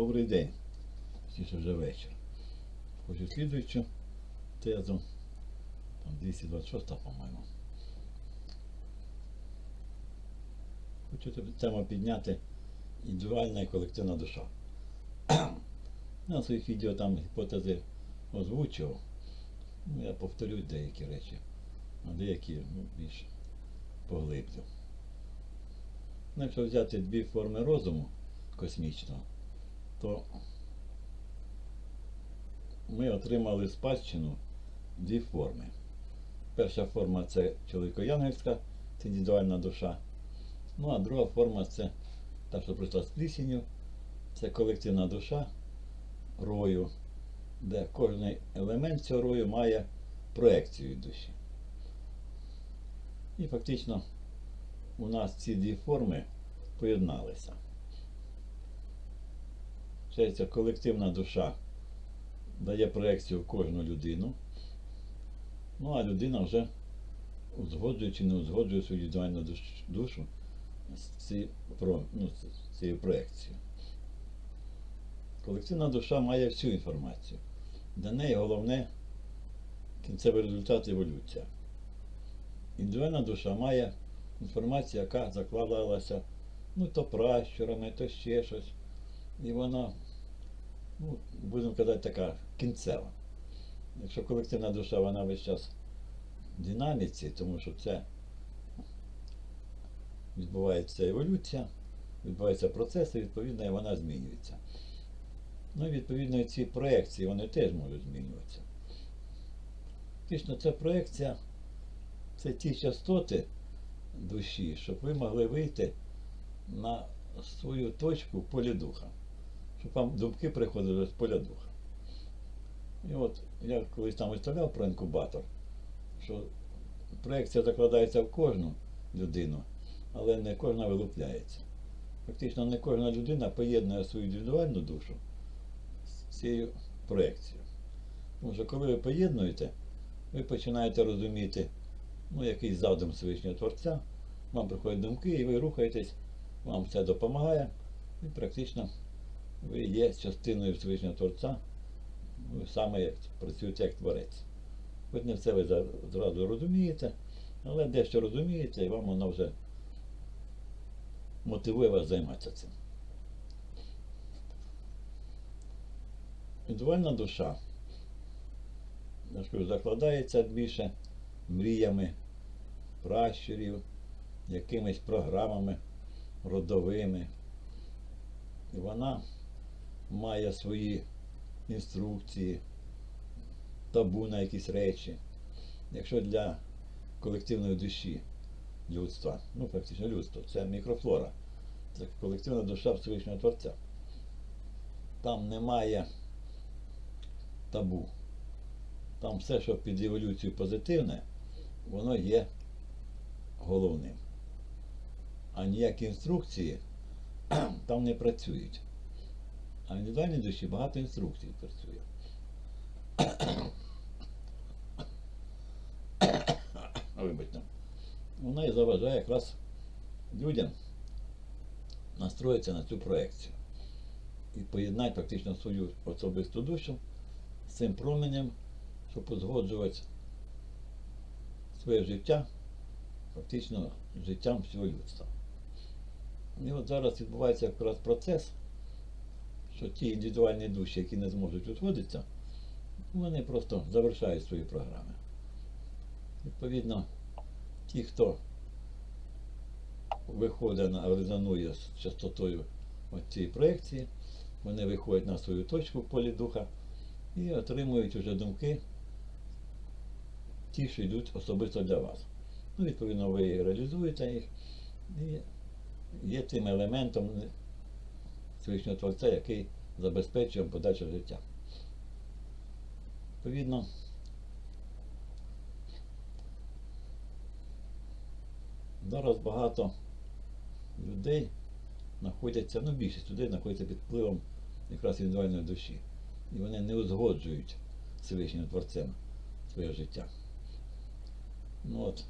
Добрий день. Всі вже вечір. Хочу слідуючу тезу. Там 226, по-моєму. Хочу тему підняти індивідуальна і колективна душа. На своїх відео там гіпотези озвучував. Ну, я повторюю деякі речі, а деякі ну, більш поглиблю. Ну, Якщо взяти дві форми розуму космічного, то ми отримали спадщину дві форми. Перша форма це чоловіко-янгельська, це індивідуальна душа. Ну а друга форма це та, що прийшла з плісінню, це колективна душа рою, де кожен елемент цього рою має проекцію душі. І фактично у нас ці дві форми поєдналися. Ще колективна душа дає проекцію в кожну людину. Ну а людина вже узгоджує чи не узгоджує свою індивідуальну душу з ці- ну, з цією проекцією. Колективна душа має всю інформацію. Для неї головне кінцевий результат еволюція. Індивідуальна душа має інформацію, яка закладалася ну, то пращурами, то ще щось. І вона, ну, будемо казати, така кінцева. Якщо колективна душа, вона весь час в динаміці, тому що це відбувається еволюція, відбуваються процеси, відповідно, і вона змінюється. Ну і відповідно ці проекції вони теж можуть змінюватися. Фактично, ця проекція це ті частоти душі, щоб ви могли вийти на свою точку в полі духа. Щоб вам думки приходили з поля духа. І от я колись там виставляв про інкубатор, що проекція закладається в кожну людину, але не кожна вилупляється. Фактично не кожна людина поєднує свою індивідуальну душу з цією проекцією. Тому що коли ви поєднуєте, ви починаєте розуміти ну, якийсь задум Всевишнього Творця, вам приходять думки, і ви рухаєтесь, вам все допомагає, і практично ви є частиною Всевишнього Творця, ви саме працюєте як творець. Хоч не все ви зразу розумієте, але дещо розумієте, і вам воно вже мотивує вас займатися цим. Індивідуальна душа ж закладається більше мріями пращурів, якимись програмами родовими. І вона має свої інструкції, табу на якісь речі. Якщо для колективної душі людства, ну фактично людство, це мікрофлора, це колективна душа Всевишнього Творця. Там немає табу. Там все, що під еволюцію позитивне, воно є головним. А ніякі інструкції там не працюють. А в індивідуальній душі багато інструкцій працює. Вибачте. Вона і заважає якраз людям настроїтися на цю проекцію і поєднати фактично свою особисту душу з цим променем, щоб узгоджувати своє життя фактично життям всього людства. І от зараз відбувається якраз процес, що ті індивідуальні душі, які не зможуть узгодитися, вони просто завершають свої програми. Відповідно, ті, хто виходить резонує з частотою от цієї проекції, вони виходять на свою точку в полі духа і отримують уже думки, ті, що йдуть особисто для вас. Ну, відповідно, ви реалізуєте їх і є тим елементом Всевишнього Творця, який забезпечує подальше життя. Відповідно, зараз багато людей знаходяться, ну більшість людей знаходяться під впливом якраз індивідуальної душі. І вони не узгоджують Всевишнім Творцем своє життя. Ну от,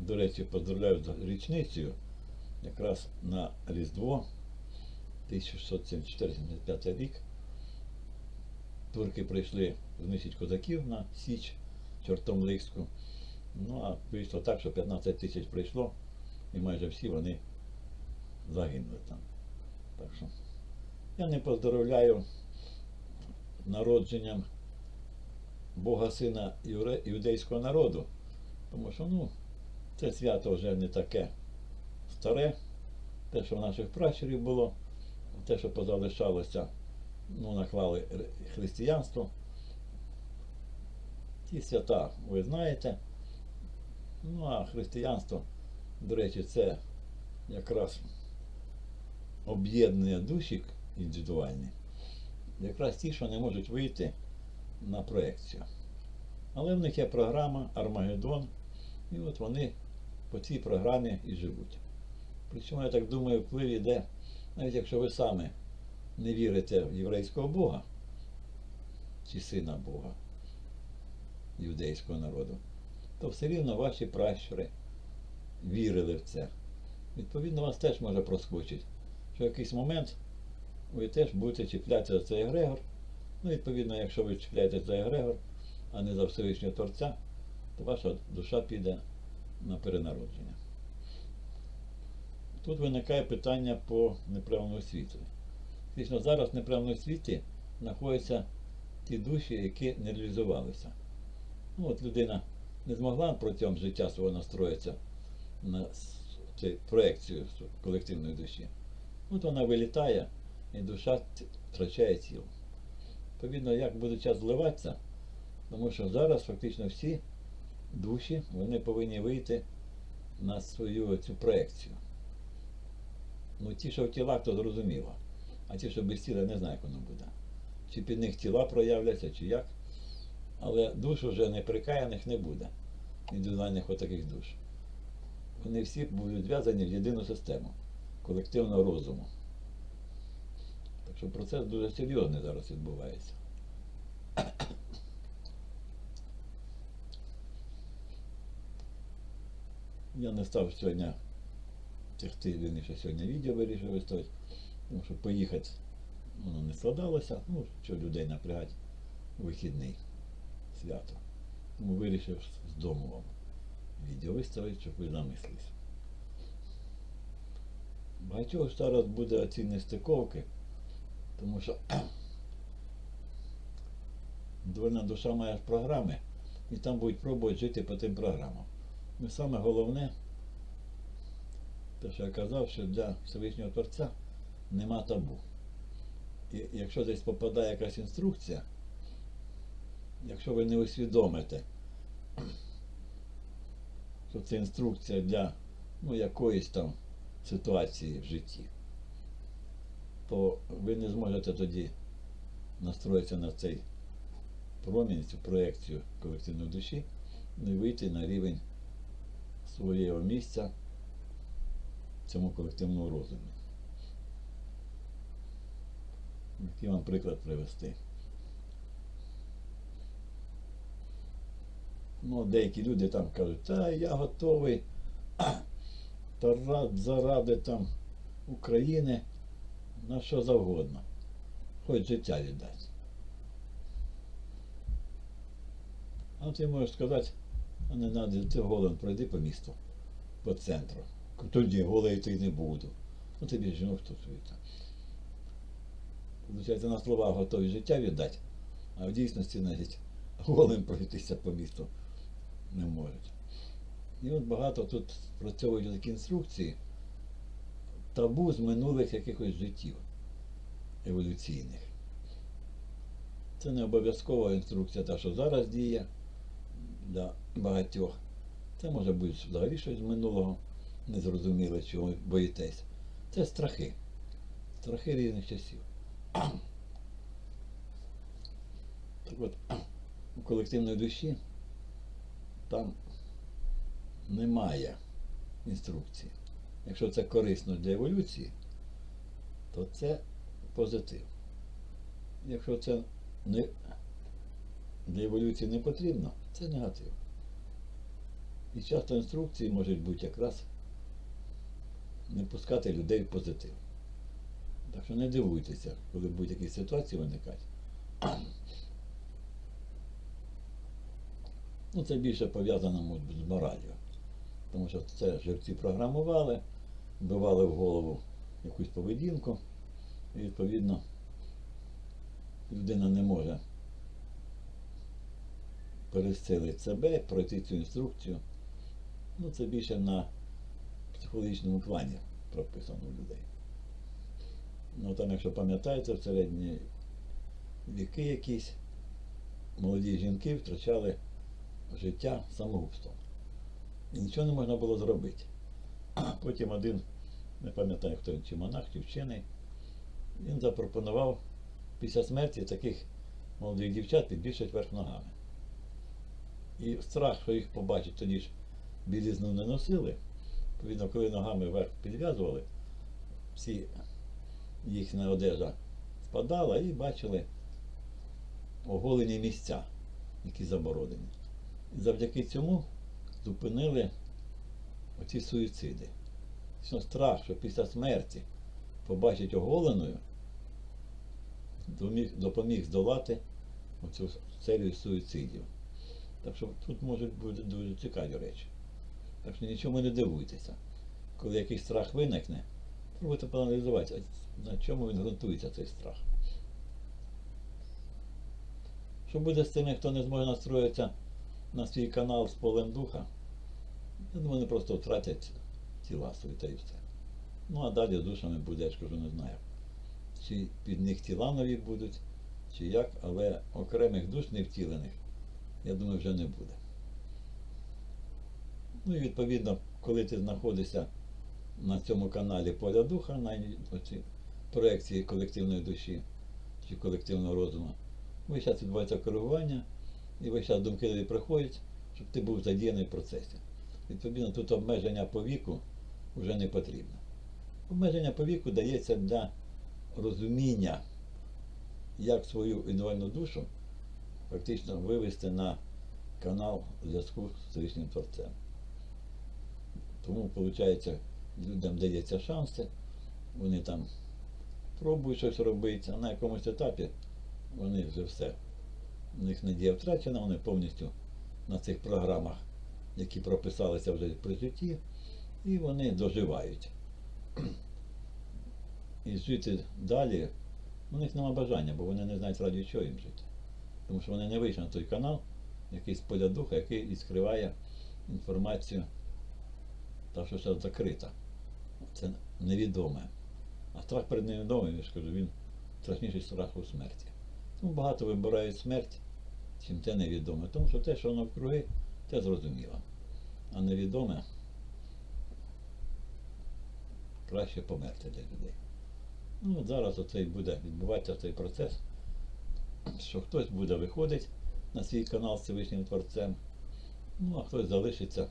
до речі, поздравляю з річницею якраз на Різдво 1674-75 рік. Турки прийшли знищити козаків на Січ, чортом Лихську. Ну а вийшло так, що 15 тисяч прийшло, і майже всі вони загинули там. Так що я не поздоровляю народженням Бога Сина іудейського народу, тому що ну, це свято вже не таке старе, те, що в наших пращурів було, те, що позалишалося, ну, наклали християнство. Ті свята ви знаєте. Ну а християнство, до речі, це якраз об'єднує душі індивідуальні, якраз ті, що не можуть вийти на проекцію. Але в них є програма Армагеддон, і от вони по цій програмі і живуть. Причому, я так думаю, вплив іде, навіть якщо ви саме не вірите в єврейського Бога чи сина Бога юдейського народу, то все рівно ваші пращури вірили в це. Відповідно, вас теж може проскочити, що в якийсь момент ви теж будете чіплятися за цей егрегор. Ну, відповідно, якщо ви чіпляєтесь за егрегор, а не за Всевишнього Творця, то ваша душа піде на перенародження. Тут виникає питання по неправильному світлі. Фактично зараз в неправильному світі знаходяться ті душі, які не реалізувалися. Ну, от людина не змогла протягом життя свого настроїтися на цю проекцію колективної душі. От вона вилітає, і душа втрачає тіло. Відповідно, як буде час зливатися, тому що зараз фактично всі душі вони повинні вийти на свою цю проекцію. Ну, ті, що в тілах, то зрозуміло. А ті, що без тіла, не знаю, як воно буде. Чи під них тіла проявляться, чи як. Але душ вже неприкаяних не буде. Індивідуальних отаких душ. Вони всі будуть зв'язані в єдину систему колективного розуму. Так що процес дуже серйозний зараз відбувається. Я не став сьогодні тягти, вірніше, сьогодні відео вирішив виставити, тому що поїхати воно не складалося, ну, що людей напрягати вихідний свято. Тому вирішив з дому вам відео виставити, щоб ви замислились. Багатьох ж зараз буде ці нестиковки, тому що Двойна душа має програми, і там будуть пробувати жити по тим програмам. Ну, саме головне, те, що я казав, що для Всевишнього Творця нема табу. І якщо десь попадає якась інструкція, якщо ви не усвідомите, що це інструкція для ну, якоїсь там ситуації в житті, то ви не зможете тоді настроїтися на цей промінь, цю проекцію колективної душі, і вийти на рівень свого місця цьому колективному розумі. Який вам приклад привести. Ну, деякі люди там кажуть, та я готовий та рад заради там України на що завгодно. Хоч життя віддати. А ти можеш сказати, а не треба, ти голим пройди по місту, по центру. Тоді голий йти не буду. Ну тобі жінок стосується. Получається, на слова готові життя віддати, а в дійсності навіть голим пройтися по місту не можуть. І от багато тут спрацьовують такі інструкції табу з минулих якихось життів еволюційних. Це не обов'язкова інструкція, та, що зараз діє для багатьох. Це може бути взагалі щось з минулого, незрозуміле, чого ви боїтесь. Це страхи. Страхи різних часів. Так от, у колективної душі там немає інструкції. Якщо це корисно для еволюції, то це позитив. Якщо це не, для еволюції не потрібно, це негатив. І часто інструкції можуть бути якраз не пускати людей в позитив. Так що не дивуйтеся, коли будуть якісь ситуації виникати. Ну, це більше пов'язано з моралью. Тому що це живці програмували, вбивали в голову якусь поведінку, і відповідно людина не може пересилити себе, пройти цю інструкцію. Ну, це більше на психологічному плані прописано у людей. Ну там, якщо пам'ятаєте, в середні віки якісь молоді жінки втрачали життя самогубством. І нічого не можна було зробити. Потім один, не пам'ятаю хто він, чи монах, чи вчений, він запропонував після смерті таких молодих дівчат підвішати вверх ногами. І страх, що їх побачить, тоді ж білізну не носили. Відповідно, коли ногами вверх підв'язували, всі їхня одежа спадала і бачили оголені місця, які заборонені. І завдяки цьому зупинили оці суїциди. Що страх, що після смерті побачить оголеною, допоміг здолати оцю серію суїцидів. Так що тут можуть бути дуже цікаві речі. Так що нічому не дивуйтеся. Коли якийсь страх виникне, пробуйте проаналізувати, на чому він ґрунтується цей страх. Що буде з тими, хто не зможе настроїтися на свій канал з полем духа? Я думаю, вони просто втратять тіла свої та і все. Ну а далі з душами буде, я ж кажу, не знаю. Чи під них тіла нові будуть, чи як, але окремих душ не втілених, я думаю, вже не буде. Ну і відповідно, коли ти знаходишся на цьому каналі Поля Духа, на оці проекції колективної душі чи колективного розуму, весь час відбувається коригування, і весь час думки тобі приходять, щоб ти був задіяний в процесі. Відповідно, тут обмеження по віку вже не потрібно. Обмеження по віку дається для розуміння, як свою індивідуальну душу фактично вивести на канал зв'язку з Всевишнім Творцем. Тому, виходить, людям дається шанси, вони там пробують щось робити, а на якомусь етапі вони вже все. У них надія втрачена, вони повністю на цих програмах, які прописалися вже при житті, і вони доживають. І жити далі, у них нема бажання, бо вони не знають раді чого їм жити. Тому що вони не вийшли на той канал, якийсь поля духа, який і скриває інформацію, та що зараз закрита. Це невідоме. А страх перед невідомим, я ж кажу, він страшніший страх у смерті. Тому багато вибирають смерть, чим те невідоме. Тому що те, що навкруги, те зрозуміло. А невідоме краще померти для людей. Ну, зараз оцей буде відбуватися цей процес, що хтось буде виходити на свій канал з Всевишнім Творцем, ну а хтось залишиться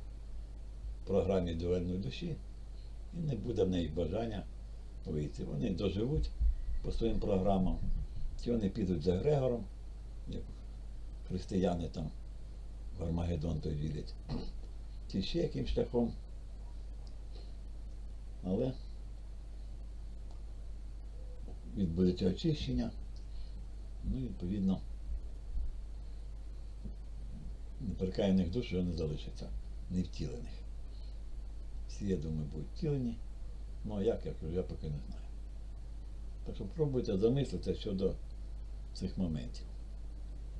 програмі дуельної душі і не буде в неї бажання вийти. Вони доживуть по своїм програмам, чи вони підуть за Грегором, як християни там в Армагеддон той вірять, чи ще яким шляхом. Але відбудеться очищення, ну і відповідно неприкаяних душ вже не залишиться, не втілених. Всі, я думаю, будуть втілені, ну а як, я кажу, я поки не знаю. Так що пробуйте замислитися щодо цих моментів,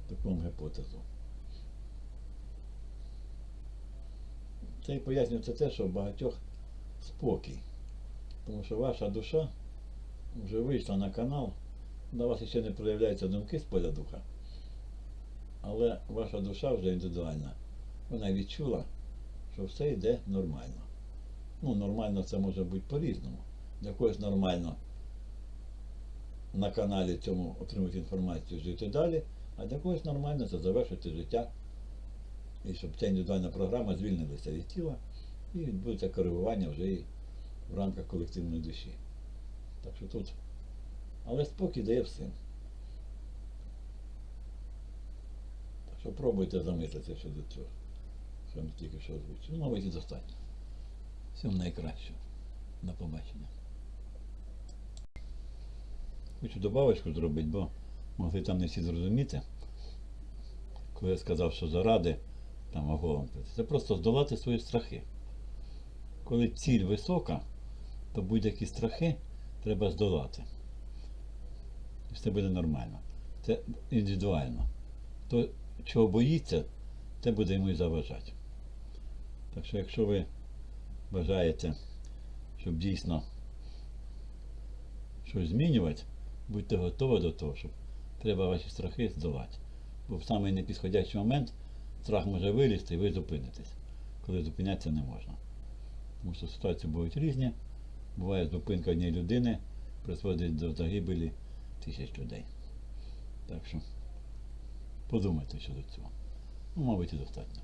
таку вам гіпотезу. Це і пояснюється те, що в багатьох спокій. Тому що ваша душа вже вийшла на канал, до вас ще не проявляються думки з поля духа. Але ваша душа вже індивідуальна. Вона відчула, що все йде нормально. Ну, нормально це може бути по-різному. Для когось нормально на каналі цьому отримати інформацію, жити далі, а для когось нормально це завершити життя. І щоб ця індивідуальна програма звільнилася від тіла і відбудеться коригування вже і в рамках колективної душі. Так що тут. Але спокій дає всім. Так що пробуйте замислитися щодо цього. Що ми тільки що озвучили. Ну, мабуть, і достатньо. Всім найкращого. До побачення. Хочу добавочку зробити, бо могли там не всі зрозуміти. Коли я сказав, що заради там оголом. Це просто здолати свої страхи. Коли ціль висока, то будь-які страхи треба здолати. І все буде нормально. Це індивідуально. То, чого боїться, те буде йому і заважати. Так що, якщо ви бажаєте, щоб дійсно щось змінювати, будьте готові до того, щоб треба ваші страхи здолати. Бо в самий непідходящий момент страх може вилізти і ви зупинитесь, коли зупинятися не можна. Тому що ситуації будуть різні. Буває зупинка однієї людини призводить до загибелі тисяч людей. Так що подумайте щодо цього. Ну, мабуть, і достатньо.